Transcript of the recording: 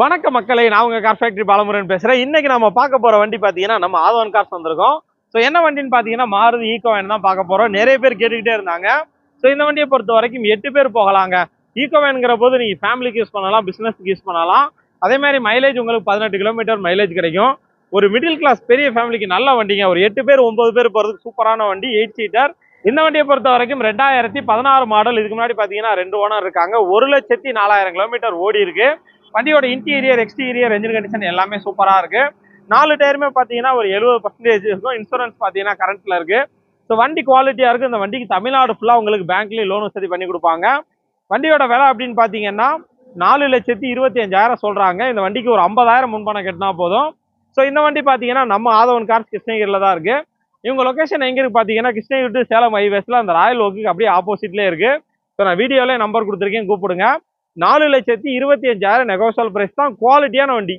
வணக்க மக்களை நான் உங்கள் கார் ஃபேக்டரி பாலமுருகன் பேசுகிறேன் இன்னைக்கு நம்ம பார்க்க போற வண்டி பாத்தீங்கன்னா நம்ம ஆதவன் கார்ஸ் வந்திருக்கோம். ஸோ என்ன வண்டின்னு பாத்தீங்கன்னா மாருதி ஈகோ வேன் தான் பார்க்க போறோம். நிறைய பேர் கேட்டுக்கிட்டே இருந்தாங்க. ஸோ இந்த வண்டியை பொறுத்த வரைக்கும் எட்டு பேர் போகலாங்க. ஈகோ வேனுங்கிற போது நீங்க ஃபேமிலிக்கு யூஸ் பண்ணலாம் பிசினஸ்க்கு யூஸ் பண்ணலாம். அதே மாதிரி மைலேஜ் உங்களுக்கு பதினெட்டு கிலோமீட்டர் மைலேஜ் கிடைக்கும். ஒரு மிடில் கிளாஸ் பெரிய ஃபேமிலிக்கு நல்ல வண்டிங்க. ஒரு எட்டு பேர் ஒம்பது பேர் போறதுக்கு சூப்பரான வண்டி எயிட் சீட்டர் இந்த வண்டியை பொறுத்த வரைக்கும் ரெண்டாயிரத்தி பதினாறு மாடல் இதுக்கு முன்னாடி பாத்தீங்கன்னா ரெண்டு ஓனர் இருக்காங்க. ஒரு லட்சத்தி நாலாயிரம் கிலோமீட்டர் ஓடி இருக்கு. வண்டியோட இன்டீரியர் எக்ஸ்டீரியர் என்ஜின் கண்டிஷன் எல்லாமே சூப்பராக இருக்குது நாலு டயருமே பார்த்தீங்கன்னா ஒரு எழுபது பர்சன்டேஜ் இருக்கும். இன்சூரன்ஸ் பார்த்தீங்கன்னா கரண்ட்டில் இருக்குது ஸோ வண்டி குவாலிட்டியாக இருக்குது இந்த வண்டிக்கு தமிழ்நாடு ஃபுல்லாக உங்களுக்கு பேங்க்லேயும் லோன் வசதி பண்ணி கொடுப்பாங்க. வண்டியோட விலை அப்படின்னு பார்த்தீங்கன்னா நாலு லட்சத்தி இருபத்தி அஞ்சாயிரம் சொல்கிறாங்க இந்த வண்டிக்கு ஒரு ஐம்பதாயிரம் முன்பணம் கட்டினா போதும். ஸோ இந்த வண்டி பார்த்தீங்கன்னா நம்ம ஆதவன் கார்ஸ் கிருஷ்ணகிரியில் தான் இருக்குது இவங்க லொகேஷன் எங்கே இருக்குது பார்த்தீங்கன்னா கிருஷ்ணகிரி டு சேலம் ஹைவேஸில் அந்த ராயல் ஓக்கு அப்படியே ஆப்போசிட்லேயே இருக்குது ஸோ நான் வீடியோவிலே நம்பர் கொடுத்துருக்கேன். கூப்பிடுங்க. நாலு லட்சத்தி இருபத்தி அஞ்சாயிரம் நெகோசல் பிரைஸ் தான் குவாலிட்டியான வண்டி.